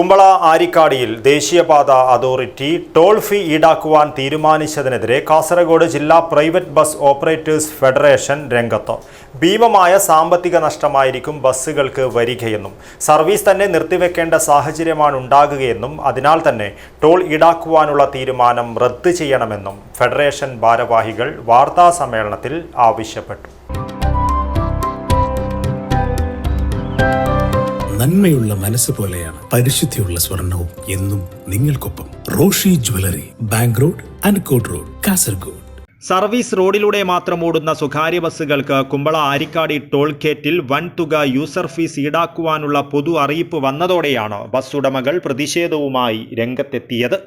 കുമ്പള ആരിക്കാടിയിൽ ദേശീയപാത authority toll fee ഈടാക്കുവാൻ തീരുമാനിച്ചതിനെതിരെ കാസർഗോഡ് ജില്ലാ പ്രൈവറ്റ് ബസ് ഓപ്പറേറ്റേഴ്സ് ഫെഡറേഷൻ രംഗത്ത് ഭീമമായ സാമ്പത്തിക നഷ്ടമായിരിക്കും ബസ്സുകൾക്ക് വരികയെന്നും സർവീസ് തന്നെ നിർത്തിവെക്കേണ്ട സാഹചര്യമാണ് ഉണ്ടാകുകയെന്നും അതിനാൽ തന്നെ ടോൾ ഈടാക്കുവാനുള്ള തീരുമാനം റദ്ദ് ചെയ്യണമെന്നും ഫെഡറേഷൻ ഭാരവാഹികൾ വാർത്താ സമ്മേളനത്തിൽ ആവശ്യപ്പെട്ടു. നന്മയുള്ള മനസ്സ് പോലെയാണ് പരിശുദ്ധിയുള്ള സ്വർണവും എന്നും നിങ്ങൾക്കൊപ്പം Roshi jewellery bank road Ankot road Kasaragod. Service റോഡിലൂടെ മാത്രം ഓടുന്ന സ്വകാര്യ ബസ്സുകൾക്ക് കുമ്പള ആരിക്കാടി ടോൾ ഗേറ്റിൽ വൻ തുക യൂസർ ഫീസ് ഈടാക്കുവാനുള്ള പൊതു അറിയിപ്പ് വന്നതോടെയാണ് ബസ് ഉടമകൾ പ്രതിഷേധവുമായി രംഗത്തെത്തിയത്.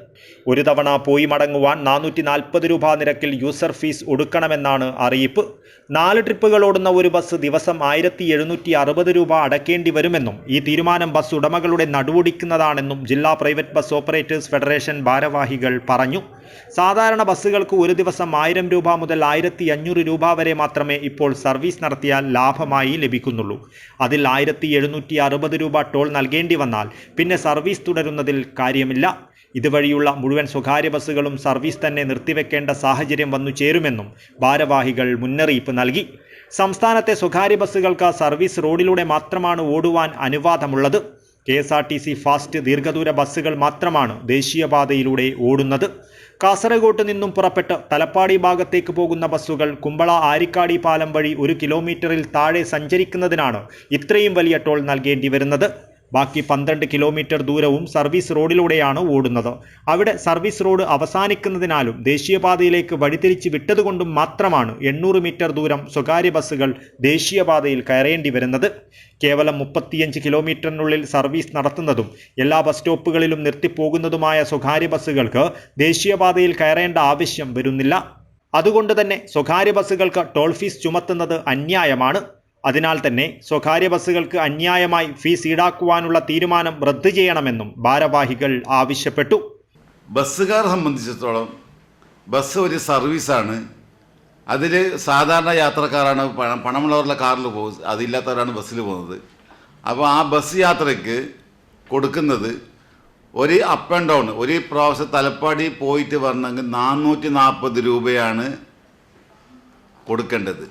ഒരു തവണ പോയി മടങ്ങുവാൻ നാനൂറ്റി നാൽപ്പത് രൂപ നിരക്കിൽ യൂസർ ഫീസ് ഒടുക്കണമെന്നാണ് അറിയിപ്പ്. നാല് ട്രിപ്പുകൾ ഓടുന്ന ഒരു ബസ് ദിവസം ആയിരത്തി എഴുന്നൂറ്റി അറുപത് രൂപ അടക്കേണ്ടി വരുമെന്നും ഈ തീരുമാനം ബസ് ഉടമകളുടെ നടുവൊടിക്കുന്നതാണെന്നും ജില്ലാ പ്രൈവറ്റ് ബസ് ഓപ്പറേറ്റേഴ്സ് ഫെഡറേഷൻ ഭാരവാഹികൾ പറഞ്ഞു. സാധാരണ ബസ്സുകൾക്ക് ഒരു ദിവസം ആയിരം രൂപ മുതൽ ആയിരത്തി അഞ്ഞൂറ് രൂപ വരെ മാത്രമേ ഇപ്പോൾ സർവീസ് നടത്തിയാൽ ലാഭമായി ലഭിക്കുന്നുള്ളൂ. അതിൽ ആയിരത്തി എഴുന്നൂറ്റി അറുപത് രൂപ ടോൾ നൽകേണ്ടി വന്നാൽ പിന്നെ സർവീസ് തുടരുന്നതിൽ കാര്യമില്ല. ഇതുവഴിയുള്ള മുഴുവൻ സ്വകാര്യ ബസ്സുകളും സർവീസ് തന്നെ നിർത്തിവെക്കേണ്ട സാഹചര്യം വന്നു ചേരുമെന്നും ഭാരവാഹികൾ മുന്നറിയിപ്പ് നൽകി. സംസ്ഥാനത്തെ സ്വകാര്യ ബസ്സുകൾക്ക് സർവീസ് റോഡിലൂടെ മാത്രമാണ് ഓടുവാൻ അനുവാദമുള്ളത്. K S R T C fast ദീർഘദൂര ബസ്സുകൾ മാത്രമാണ് ദേശീയപാതയിലൂടെ ഓടുന്നത്. കാസർഗോട്ട് നിന്നും പുറപ്പെട്ട് തലപ്പാടി ഭാഗത്തേക്ക് പോകുന്ന ബസ്സുകൾ കുമ്പള ആരിക്കാടി പാലം വഴി ഒരു കിലോമീറ്ററിൽ താഴെ സഞ്ചരിക്കുന്നതിനാണ് ഇത്രയും വലിയ ടോൾ നൽകേണ്ടി വരുന്നത്. ബാക്കി പന്ത്രണ്ട് കിലോമീറ്റർ ദൂരവും സർവീസ് റോഡിലൂടെയാണ് ഓടുന്നത്. അവിടെ സർവീസ് റോഡ് അവസാനിക്കുന്നതിനാലും ദേശീയപാതയിലേക്ക് വഴിതിരിച്ച് വിട്ടതുകൊണ്ടും മാത്രമാണ് എണ്ണൂറ് മീറ്റർ ദൂരം സ്വകാര്യ ബസ്സുകൾ ദേശീയപാതയിൽ കയറേണ്ടി വരുന്നത്. കേവലം മുപ്പത്തിയഞ്ച് കിലോമീറ്ററിനുള്ളിൽ സർവീസ് നടത്തുന്നതും എല്ലാ ബസ് സ്റ്റോപ്പുകളിലും നിർത്തിപ്പോകുന്നതുമായ സ്വകാര്യ ബസ്സുകൾക്ക് ദേശീയപാതയിൽ കയറേണ്ട ആവശ്യം വരുന്നില്ല. അതുകൊണ്ട് തന്നെ സ്വകാര്യ ബസ്സുകൾക്ക് ടോൾ ഫീസ് ചുമത്തുന്നത് അന്യായമാണ്. അതിനാൽ തന്നെ സ്വകാര്യ ബസ്സുകൾക്ക് അന്യായമായി ഫീസ് ഈടാക്കുവാനുള്ള തീരുമാനം റദ്ദു ചെയ്യണമെന്നും ഭാരവാഹികൾ ആവശ്യപ്പെട്ടു. ബസ്സുകാർ സംബന്ധിച്ചിടത്തോളം ബസ് ഒരു സർവീസാണ്. അതിൽ സാധാരണ യാത്രക്കാരാണ് പണം പണമുള്ളവരുടെ കാറിൽ പോകുന്നത് അതില്ലാത്തവരാണ് ബസ്സിൽ പോകുന്നത്. അപ്പോൾ ആ ബസ് യാത്രയ്ക്ക് കൊടുക്കുന്നത് ഒരു അപ്പ് ആൻഡ് ഡൗൺ ഒരു പ്രാവശ്യം തലപ്പാടി പോയിട്ട് വരണമെങ്കിൽ നാനൂറ്റി നാൽപ്പത് രൂപയാണ് കൊടുക്കേണ്ടത്.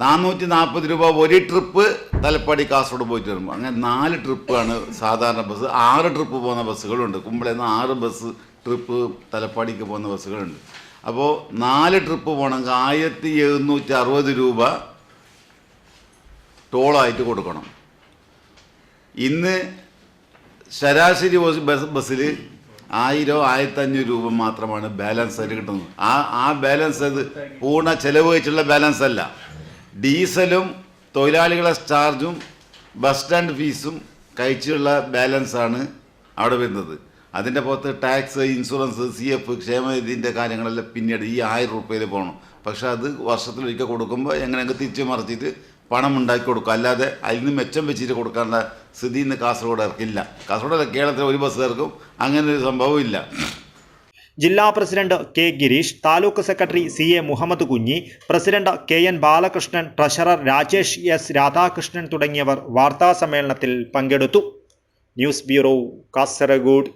നാനൂറ്റി നാൽപ്പത് രൂപ ഒരു ട്രിപ്പ് തലപ്പാടി കാസർഗോഡ് പോയിട്ട് വരുമ്പോൾ അങ്ങനെ നാല് ട്രിപ്പാണ് സാധാരണ ബസ്. ആറ് ട്രിപ്പ് പോകുന്ന ബസ്സുകളുണ്ട്. കുമ്പളയിൽ നിന്ന് ആറ് ബസ് ട്രിപ്പ് തലപ്പാടിക്ക് പോകുന്ന ബസ്സുകളുണ്ട്. അപ്പോൾ നാല് ട്രിപ്പ് പോകണമെങ്കിൽ ആയിരത്തി എഴുന്നൂറ്റി അറുപത് രൂപ ടോളായിട്ട് കൊടുക്കണം. ഇന്ന് ശരാശരി ബസ് ബസ് ബസ്സിൽ ആയിരോ ആയിരത്തഞ്ഞൂറ് രൂപ മാത്രമാണ് ബാലൻസ് ആയിട്ട് കിട്ടുന്നത്. ആ ആ ബാലൻസ് അത് പൂർണ ചെലവ് വെച്ചുള്ള ബാലൻസ് അല്ല. ഡീസലും തൊഴിലാളികളെ ചാർജും ബസ് സ്റ്റാൻഡ് ഫീസും കഴിച്ചുള്ള ബാലൻസാണ് അവിടെ വരുന്നത്. അതിന്റെ പുറത്ത് ടാക്സ് ഇൻഷുറൻസ് സി എഫ് ക്ഷേമനിധിന്റെ കാര്യങ്ങളെല്ലാം പിന്നീട് ഈ ആയിരം റുപ്യയിൽ പോകണം. പക്ഷെ അത് വർഷത്തിലൊരിക്കൽ കൊടുക്കുമ്പോൾ എങ്ങനെയൊക്കെ തിരിച്ചു മറിച്ചിട്ട് പണം ഉണ്ടാക്കി കൊടുക്കും. അല്ലാതെ അതിൽ നിന്ന് മെച്ചം വെച്ചിട്ട് കൊടുക്കാനുള്ള സ്ഥിതി ഇന്ന് കാസർഗോഡ് ഇറക്കില്ല കാസർഗോഡ് കേരളത്തിലെ ഒരു ബസ്സുകാർക്കും അങ്ങനെ ഒരു സംഭവം ഇല്ല. ജില്ലാ president K Girish taluk secretary C A Muhammad Kunhi president K N Balakrishnan treasurer Rajesh S Radhakrishnan തുടങ്ങിയവർ വാർത്താസമ്മേളനത്തിൽ പങ്കെടുത്തു. News bureau Kasaragod.